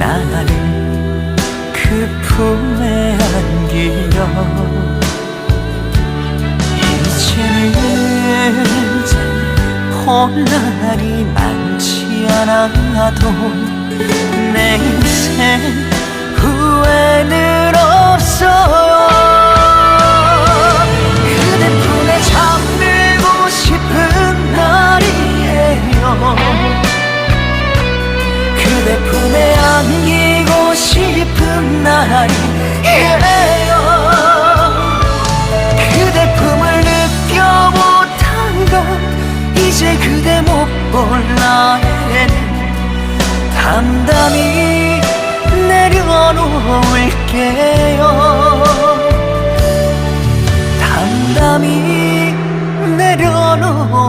나를 그 품에 안기려. 이제는 볼 날이 많지 않아도 내 날이에요. 그대 품을 느껴 못한 건 이제 그대 못 볼 나에는 담담히 내려놓을게요. 담담히 내려놓을게요.